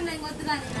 Happy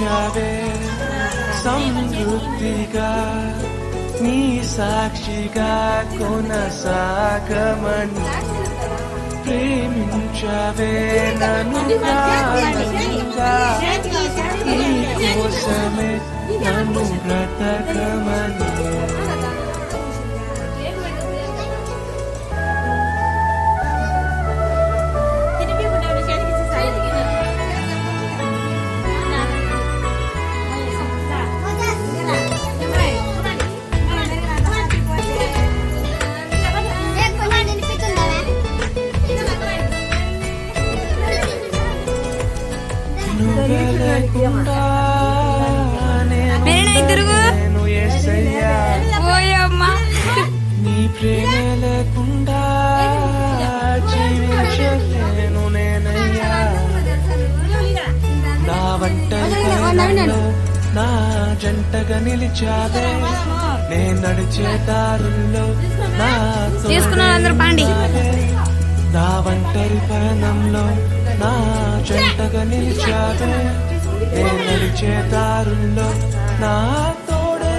దీవించవే సమృద్ధిగా నీ సాక్షిగా కొనసాగమని ప్రేమించవే నన్ను నీ కోసమే నన్ను బ్రతక లేకుండా నేను నీ ప్రేమ లేకుండా జీవించలేను నేనయ్యా. నా ఒంటరి పయనంలో నా జంటగా నిలిచావే. నేను నడిచే దారుల్లో నా తీసుకున్న వాళ్ళందరూ పాండి. ఒంటరి పయనంలో నా జంటగా నిలిచావే. నేను నడిచే దారుల్లో నా తోడే